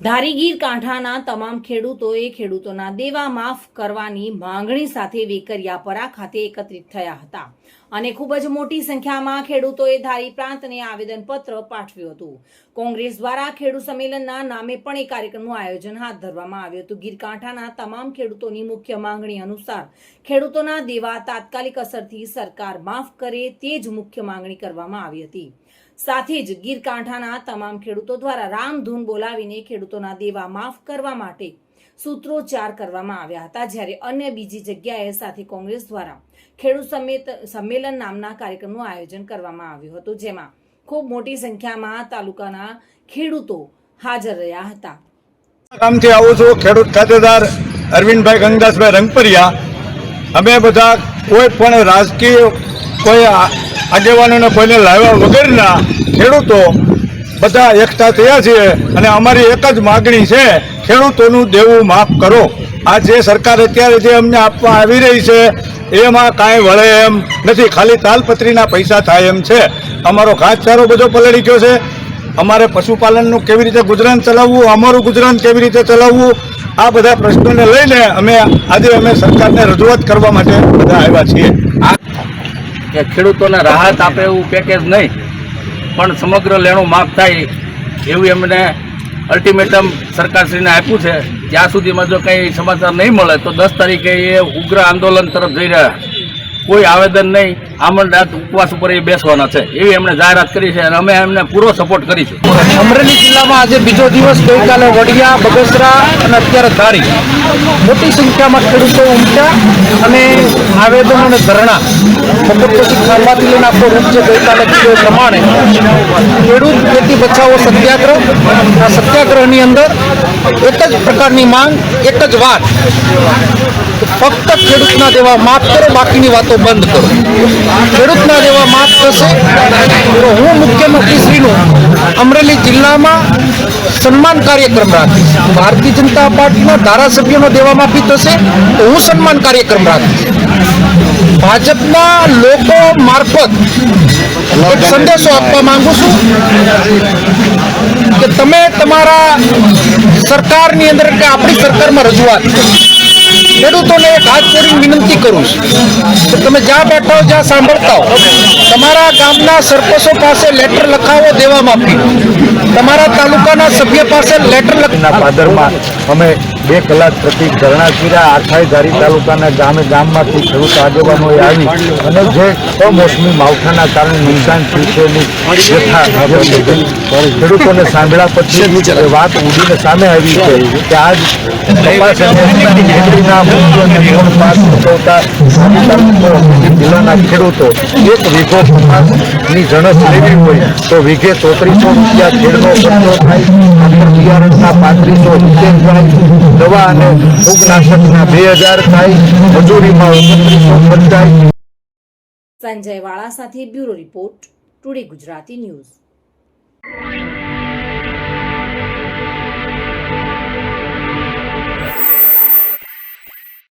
ધારીગીર કાંઠાના તમામ ખેડૂતોએ ખેડૂતોના દેવા માફ કરવાની માંગણી સાથે વેકરિયાપરા ખાતે એકત્રિત થયા હતા. અને ખૂબ જ મોટી સંખ્યામાં ખેડૂતોએ ધારી પ્રાંતને આવેદનપત્ર પાઠવ્યું હતું. કોંગ્રેસ દ્વારા ખેડૂત સંમેલનના નામે પણ એ કાર્યક્રમનું આયોજન હાથ ધરવામાં આવ્યું હતું. ગીરકાંઠાના તમામ ખેડૂતોની મુખ્ય માંગણી અનુસાર ખેડૂતોના દેવા તાત્કાલિક અસરથી સરકાર માફ કરે તે જ મુખ્ય માંગણી કરવામાં આવી હતી. સાથે જ ગીરકાંઠાના તમામ ખેડૂતો દ્વારા રામધૂન બોલાવીને ખેડૂતોના દેવા માફ કરવા માટે સૂત્રોચ્ચાર કરવામાં આવ્યા હતા. જ્યારે અન્ય બીજી જગ્યાએ સાથે કોંગ્રેસ દ્વારા ખેડૂત સમેત- સંમેલન નામના કાર્યક્રમનું આયોજન કરવામાં આવ્યું હતું, જેમાં ખૂબ મોટી સંખ્યામાં તાલુકાના ખેડૂતો હાજર રહ્યા હતા. ગામથી આવું છું. ખેડૂત ખાતેદાર અરવિંદભાઈ ગંગદાસભાઈ રંગપરિયા. અમે બધા કોઈ પણ રાજકીય કોઈ આગેવાનોને કોઈને લાવ્યા વગરના ખેડૂતો બધા એકઠા થયા છીએ અને અમારી એક જ માગણી છે, ખેડૂતોનું દેવું માફ કરો. આ જે સરકાર અત્યારે જે અમને આપવા આવી રહી છે, એમાં કાંઈ વળે એમ નથી. ખાલી તાલપત્રીના પૈસા થાય એમ છે. અમારો ઘાસચારો બધો પલળી ગયો છે. અમારે પશુપાલનનું કેવી રીતે ગુજરાન ચલાવવું, અમારું ગુજરાન કેવી રીતે ચલાવવું, આ બધા પ્રશ્નોને લઈને અમે આજે અમે સરકારને રજૂઆત કરવા માટે બધા આવ્યા છીએ. ખેડૂતોને રાહત આપે એવું પેકેજ નહીં. પણ સમગ્ર લેણું માફ થાય એવું એમને અલ્ટિમેટમ સરકારશ્રીને આપ્યું છે. જ્યાં સુધીમાં જો કંઈ સમાચાર નહીં મળે, તો દસ તારીખે એ ઉગ્ર આંદોલન તરફ જઈ રહ્યા. કોઈ આવેદન નહીં. આમરનાથ ઉપવાસ ઉપર એ બેસવાના છે. એવી એમણે જાહેરાત કરી છે અને અમે એમને પૂરો સપોર્ટ કરીશું. અમરેલી જિલ્લામાં આજે બીજો દિવસ ગઈકાલે વડિયા, બગસરા અને અત્યારે ધારી. મોટી સંખ્યામાં ખેડૂતો ઉમટ્યા અને આવેદન અને ધરણા. ખાંભાથી લઈને આપણો રૂપ ગઈકાલે કીધું પ્રમાણે. ખેડૂત ખેતી બચાવો સત્યાગ્રહ. આ સત્યાગ્રહની અંદર એક જ પ્રકારની માંગ, એક જ વાત. ફક્ત ખેડૂતના દેવા માફ કરો બાકીની વાતો બંધ કરો. ખેડૂતના દેવા માફ થશે. તો હું મુખ્યમંત્રીશ્રીનું અમરેલી જિલ્લામાં સન્માન કાર્યક્રમ રાખીશ. ભારતીય જનતા પાર્ટીના ધારાસભ્યોનો દેવા માફી થશે, તો હું સન્માન કાર્યક્રમ રાખીશ. ભાજપના લોકો મારફત એક સંદેશો આપવા માંગુ છું કે તમે તમારા સરકારની અંદર કે આપણી સરકારમાં રજૂઆત ખેડૂતોને એક હાથ જોડીને વિનંતી કરું છું કે તમે જ્યાં બેઠા હો, જ્યાં સાંભળતા હો, તમારા ગામના સરપંચો પાસે લેટર લખાવો, દેવા માફી. તમારા તાલુકાના સભ્ય પાસે લેટર લખના પાદરમાં અમે બે કલાક પ્રતિક ધરણા કર્યા આખાઈ ધારી તાલુકાના ગામે ગામમાંથી ખેડૂત આગેવાનોએ આવી અને જે કમોસમી માવઠાના કારણે નુકસાન થયું છે એની ખેડૂતોને સાંભળ્યા પછી વાત ઉડીને સામે આવી છે કે આજ કપાસ અને જિલ્લાના ખેડૂતો એક વીઘો કપાસની જણસ લેવી હોય તો વીઘે ચોત્રીસો રૂપિયા ખેડનો ખર્ચો થાય પાંત્રીસો રૂપિયા થાય. દવા અને ફૂગનાશકના બે હજાર થાય, મજૂરીમાં ઓગણત્રીસો ખર્ચાય સંજય વાળા સાથે bureau report today Gujarati news.